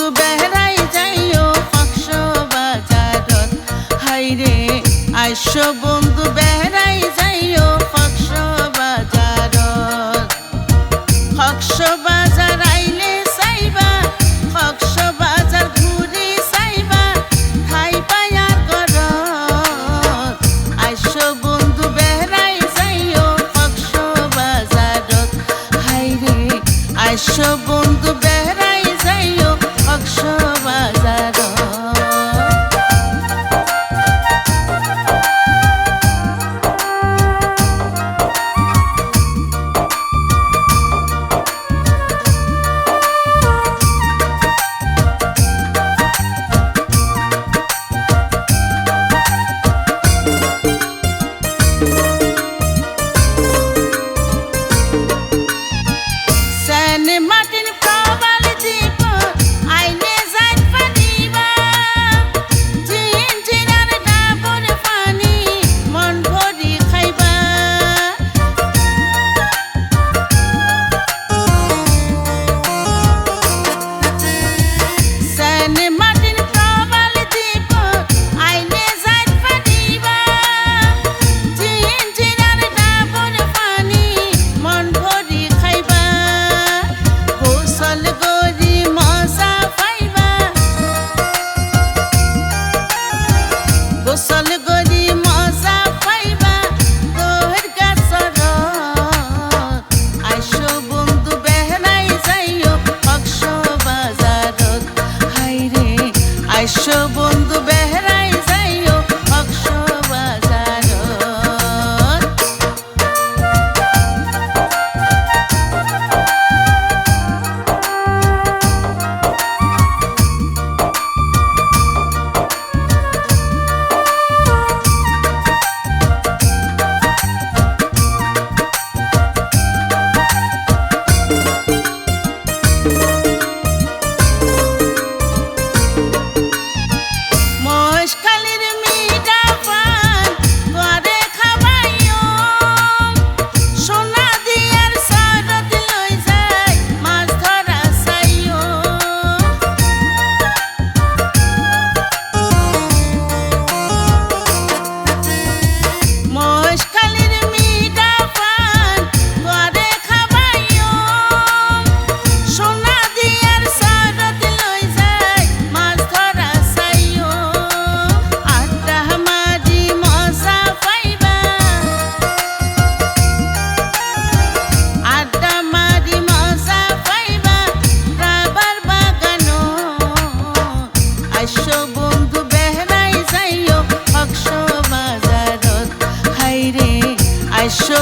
বন্ধু বেহরাই যাইও পাঁচশো বাজারত। হাইরে আইসো বন্ধু আইসো বন্ধু বেহরাই যাইও অক্ষ বাজারত। হাইরে আইসো